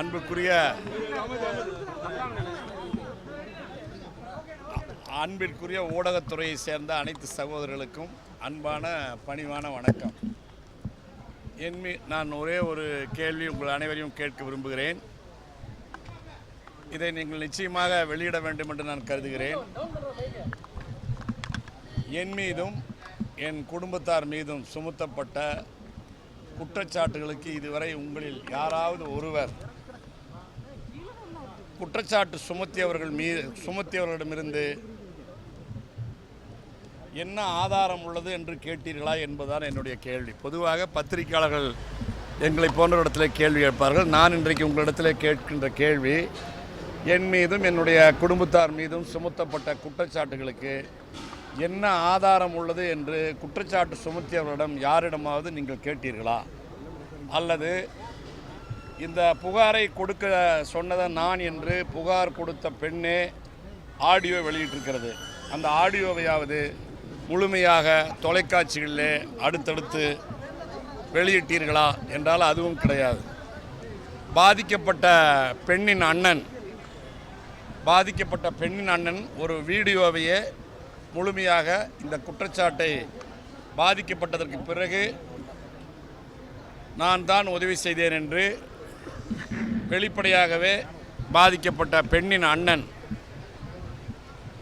அன்புக்குரிய அன்பிற்குரிய ஊடகத்துறையை சேர்ந்த அனைத்து சகோதரர்களுக்கும் அன்பான பணிவான வணக்கம். என் நான் ஒரே ஒரு கேள்வி உங்கள் அனைவரையும் கேட்க விரும்புகிறேன். இதை நீங்கள் நிச்சயமாக வெளியிட வேண்டும் என்று நான் கருதுகிறேன். என் மீதும் என் குடும்பத்தார் மீதும் சுமத்தப்பட்ட குற்றச்சாட்டுகளுக்கு இதுவரை உங்களில் யாராவது ஒருவர் குற்றச்சாட்டு சுமத்தியவர்கள் மீது சுமத்தியவர்களிடமிருந்து என்ன ஆதாரம் உள்ளது என்று கேட்டீர்களா என்பதுதான் என்னுடைய கேள்வி. பொதுவாக பத்திரிகையாளர்கள் எங்களை போன்ற இடத்துல கேள்வி கேட்பார்கள். நான் இன்றைக்கு உங்களிடத்தில் கேட்கின்ற கேள்வி என் மீதும் என்னுடைய குடும்பத்தார் மீதும் சுமத்தப்பட்ட குற்றச்சாட்டுகளுக்கு என்ன ஆதாரம் உள்ளது என்று குற்றச்சாட்டு சுமத்தியவர்களிடம் யாரிடமாவது நீங்கள் கேட்டீர்களா? அல்லது இந்த புகாரை கொடுக்க சொன்னதை நான் என்று புகார் கொடுத்த பெண்ணே ஆடியோ வெளியிட்டிருக்கிறது. அந்த ஆடியோவையாவது முழுமையாக தொலைக்காட்சிகளிலே அடுத்தடுத்து வெளியிட்டீர்களா என்றால் அதுவும் கிடையாது. பாதிக்கப்பட்ட பெண்ணின் அண்ணன் பாதிக்கப்பட்ட பெண்ணின் அண்ணன் ஒரு வீடியோவையே முழுமையாக இந்த குற்றச்சாட்டை பாதிக்கப்பட்டதற்கு பிறகு நான் தான் உதவி செய்தேன் என்று வெளிப்படையாகவே பாதிக்கப்பட்ட பெண்ணின் அண்ணன்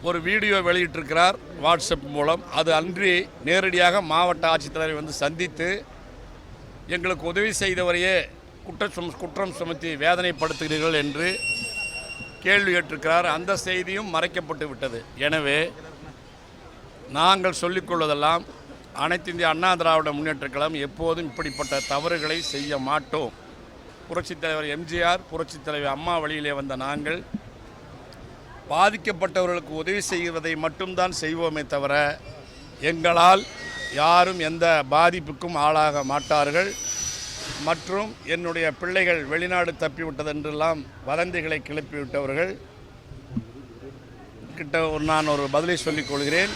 ஒரு வீடியோ வெளியிட்டிருக்கிறார் வாட்ஸ்அப் மூலம். அது அன்றி நேரடியாக மாவட்ட ஆட்சித்தலைவரை வந்து சந்தித்து எங்களுக்கு உதவி செய்தவரையே குற்றம் குற்றம் சுமத்தி வேதனைப்படுத்துகிறீர்கள் என்று கேள்வி கேட்டிருக்கிறார் அந்த செய்தியும் மறைக்கப்பட்டு விட்டது. எனவே நாங்கள் சொல்லிக்கொள்வதெல்லாம் அனைத்து இந்திய அண்ணா திராவிட முன்னேற்ற கழகம் எப்போதும் இப்படிப்பட்ட தவறுகளை செய்ய மாட்டோம். புரட்சித் தலைவர் எம்ஜிஆர் புரட்சித் தலைவர் அம்மா வழியிலே வந்த நாங்கள் பாதிக்கப்பட்டவர்களுக்கு உதவி செய்வதை மட்டும்தான் செய்வோமே தவிர எங்களால் யாரும் எந்த பாதிப்புக்கும் ஆளாக மாட்டார்கள். மற்றும் என்னுடைய பிள்ளைகள் வெளிநாடு தப்பிவிட்டதென்றெல்லாம் வதந்திகளை கிளப்பிவிட்டவர்கள். கிட்ட ஒரு நான் ஒரு பதிலை சொல்லிக் கொள்கிறேன்.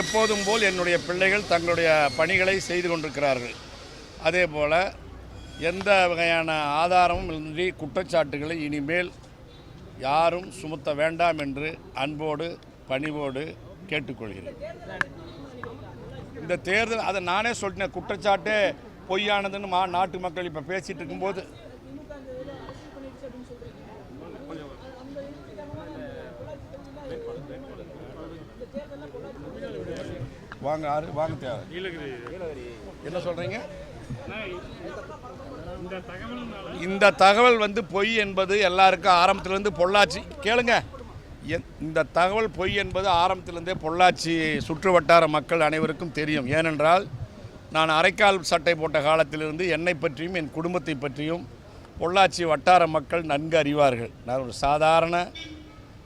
எப்போதும் போல் என்னுடைய பிள்ளைகள் தங்களுடைய பணிகளை செய்து கொண்டிருக்கிறார்கள். அதே போல் எந்த வகையான ஆதாரமும் இன்றி குற்றச்சாட்டுகளை இனிமேல் யாரும் சுமத்த வேண்டாம் என்று அன்போடு பணிவோடு கேட்டுக்கொள்கிறேன். இந்த தேர்தல் அதை நானே சொல்லிட்டேன் குற்றச்சாட்டே பொய்யானதுன்னு மா நாட்டு மக்கள் இப்போ பேசிகிட்டு இருக்கும்போது. வாங்க ஆறு வாங்க தேவை. என்ன சொல்கிறீங்க இந்த தகவல் வந்து பொய் என்பது எல்லாருக்கும் ஆரம்பத்திலேருந்து பொள்ளாச்சி. கேளுங்க. என்- இந்த தகவல் பொய் என்பது ஆரம்பத்திலேருந்தே பொள்ளாச்சி சுற்று வட்டார மக்கள் அனைவருக்கும் தெரியும். ஏனென்றால் நான் அரைக்கால் சட்டை போட்ட காலத்திலிருந்து என்னை பற்றியும் என் குடும்பத்தை பற்றியும் பொள்ளாச்சி வட்டார மக்கள் நன்கு அறிவார்கள். நான் ஒரு சாதாரண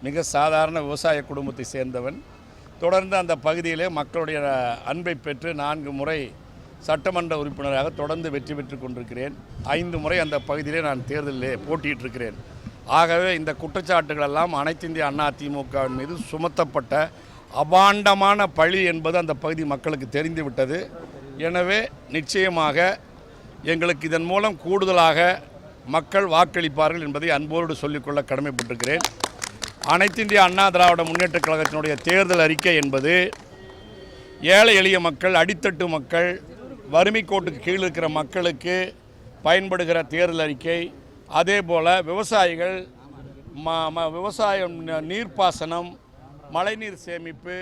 மிக சாதாரண விவசாய குடும்பத்தை சேர்ந்தவன். தொடர்ந்து அந்த பகுதியிலே மக்களுடைய அன்பை பெற்று நான்கு முறை சட்டமன்ற உறுப்பினராக தொடர்ந்து வெற்றி பெற்று கொண்டிருக்கிறேன். ஐந்து முறை அந்த பகுதியிலே நான் தேர்தலிலே போட்டியிட்டிருக்கிறேன். ஆகவே இந்த குற்றச்சாட்டுகள் எல்லாம் அனைத்து இந்திய அண்ணா திமுகவின் மீது சுமத்தப்பட்ட அபாண்டமான பழி என்பது அந்த பகுதி மக்களுக்கு தெரிந்துவிட்டது. எனவே நிச்சயமாக எங்களுக்கு இதன் மூலம் கூடுதலாக மக்கள் வாக்களிப்பார்கள் என்பதை அன்போடு சொல்லிக்கொள்ள கடமைப்பட்டிருக்கிறேன். அனைத்து இந்திய அண்ணா திராவிட முன்னேற்றக் கழகத்தினுடைய தேர்தல் அறிக்கை என்பது ஏழை எளிய மக்கள் அடித்தட்டு மக்கள் வறுமை கோட்டுக்கு கீழ் இருக்கிற மக்களுக்கு பயன்படுகிற தேர்தல் அறிக்கை. அதே போல் விவசாயிகள் ம ம விவசாயம் நீர்ப்பாசனம் மழைநீர் சேமிப்பு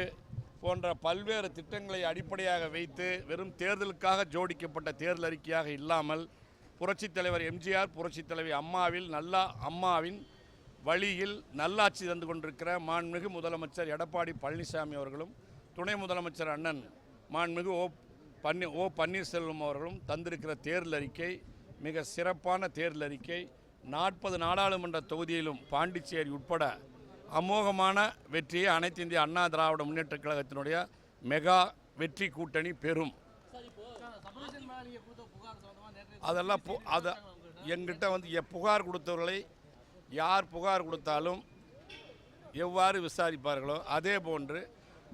போன்ற பல்வேறு திட்டங்களை அடிப்படையாக வைத்து வெறும் தேர்தலுக்காக ஜோடிக்கப்பட்ட தேர்தல் அறிக்கையாக இல்லாமல் புரட்சித் தலைவர் எம்ஜிஆர் புரட்சித் தலைவி அம்மாவில் நல்லா அம்மாவின் வழியில் நல்லாட்சி தந்து கொண்டிருக்கிற மாண்புமிகு முதலமைச்சர் எடப்பாடி பழனிசாமி அவர்களும் துணை முதலமைச்சர் அண்ணன் மாண்புமிகு ஓ பன்னி ஓ பன்னீர்செல்வம் அவர்களும் தந்திருக்கிற தேர்தல் அறிக்கை மிக சிறப்பான தேர்தல் அறிக்கை நாற்பது நாடாளுமன்ற தொகுதியிலும் பாண்டிச்சேரி உட்பட அமோகமான வெற்றியை அனைத்து இந்திய அண்ணா திராவிட முன்னேற்றக் கழகத்தினுடைய மெகா வெற்றி கூட்டணி பெறும். அதெல்லாம் பு- அதை எங்கிட்ட வந்து புகார் கொடுத்தவர்களை யார் புகார் கொடுத்தாலும் எவ்வாறு விசாரிப்பார்களோ அதே போன்று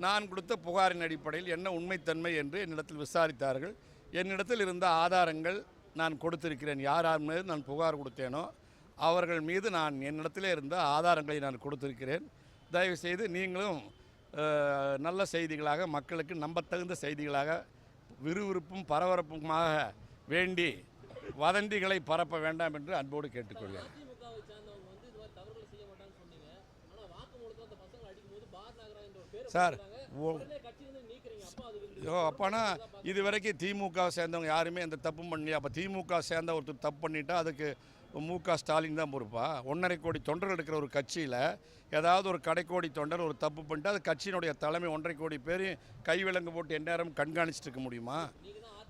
நான் கொடுத்த புகாரின் அடிப்படையில் என்ன உண்மைத்தன்மை என்று என்னிடத்தில் விசாரித்தார்கள். என்னிடத்தில் இருந்த ஆதாரங்கள் நான் கொடுத்திருக்கிறேன். யார் யார் மீது நான் புகார் கொடுத்தேனோ அவர்கள் மீது நான் என்னிடத்திலே இருந்த ஆதாரங்களை நான் கொடுத்திருக்கிறேன். தயவுசெய்து நீங்களும் நல்ல செய்திகளாக மக்களுக்கு நம்பத்தகுந்த செய்திகளாக விறுவிறுப்பும் பரபரப்புமாக வேண்டி வதந்திகளை பரப்ப வேண்டாம் என்று அன்போடு கேட்டுக்கொள்கிறேன் அதிமுகவை சேர்ந்தவங்க வந்து இது மாதிரி தவறுகளை செய்ய மாட்டாங்கன்னு சொன்னீங்க ஆனா வாக்குமூலத்துல அந்த பசங்களை அடிக்கும்போது பார் நாகராஜ் என்ற ஒரு பேர் சார் ஓ. உடனே அப்போனா இது வரைக்கும் திமுக சேர்ந்தவங்க யாருமே எந்த தப்பும் பண்ணலையா? அப்போ திமுக சேர்ந்த ஒருத்தர் தப்பு பண்ணிட்டா அதுக்கு மு க. ஸ்டாலின் தான் பொறுப்பா? ஒன்றரை கோடி தொண்டர்கள் எடுக்கிற ஒரு கட்சியில் ஏதாவது ஒரு கடைக்கோடி தொண்டர் ஒரு தப்பு பண்ணிட்டு அது கட்சியினுடைய தலைமை ஒன்றரை கோடி பேர் கைவிலங்கு போட்டு எந்நேரம் கண்காணிச்சிட்டு இருக்க முடியுமா?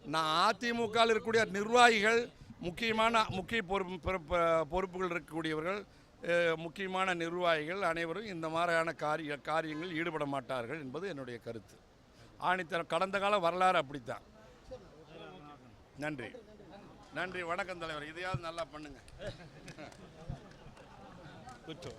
நான் அதிமுகவில் இருக்கக்கூடிய நிர்வாகிகள் முக்கியமான முக்கிய பொறுப்பு பொறுப்புகள் இருக்கக்கூடியவர்கள் முக்கியமான நிர்வாகிகள் அனைவரும் இந்த மாதிரியான காரிய காரியங்கள் ஈடுபட மாட்டார்கள் என்பது என்னுடைய கருத்து. ஆணித்தரம் கடந்த கால வரலாறு அப்படித்தான். நன்றி. நன்றி. வணக்கம் தலைவர். இதையாவது நல்லா பண்ணுங்க. குச்சோ